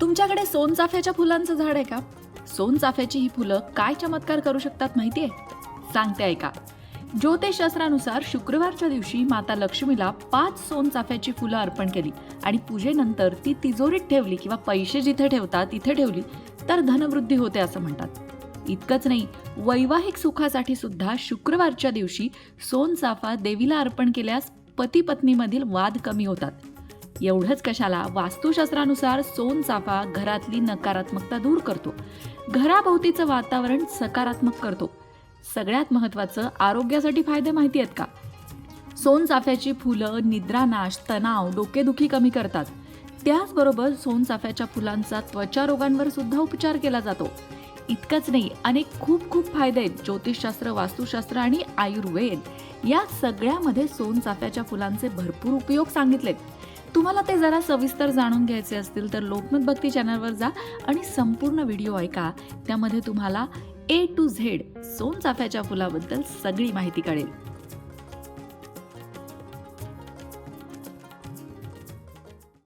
तुमच्याकडे सोनचाफ्याच्या फुलांचं झाड आहे का? सोनचाफ्याची ही फुलं काय चमत्कार करू शकतात माहितीये? सांगते ऐका. ज्योतिषशास्त्रानुसार शुक्रवारच्या दिवशी माता लक्ष्मीला पाच सोनचाफ्याची फुलं अर्पण केली आणि पूजेनंतर ती तिजोरीत ठेवली किंवा पैसे जिथे ठेवतात तिथे ठेवली तर धनवृद्धी होते असं म्हणतात. इतकंच नाही वैवाहिक सुखासाठी सुद्धा शुक्रवारच्या दिवशी सोनचाफा देवीला अर्पण केल्यास पती पत्नीमधील वाद कमी होतात. एवढंच कशाला? वास्तुशास्त्रानुसार सोनचाफा घरातली नकारात्मकता दूर करतो. घराभोवतीचं वातावरण सकारात्मक करतो. सगळ्यात महत्त्वाचं आरोग्यासाठी फायदे माहिती आहेत का? सोनचाफ्याची फुलं निद्रानाश तणाव डोकेदुखी कमी करतात. त्याचबरोबर सोनचाफ्याच्या फुलांचा त्वचा रोगांवर सुद्धा उपचार केला जातो. इतकंच नाही अनेक खूप खूप फायदे आहेत. ज्योतिषशास्त्र वास्तुशास्त्र आणि आयुर्वेद या सगळ्यामध्ये सोनचाफ्याच्या फुलांचे भरपूर उपयोग सांगितलेत. तुम्हाला ते जरा सविस्तर जाणून घ्यायचे असतील तर लोकमत भक्ती चॅनलवर जा आणि संपूर्ण व्हिडिओ ऐका. त्यामध्ये तुम्हाला ए टू झेड सोनचाफ्याच्या फुलाबद्दल सगळी माहिती कळेल.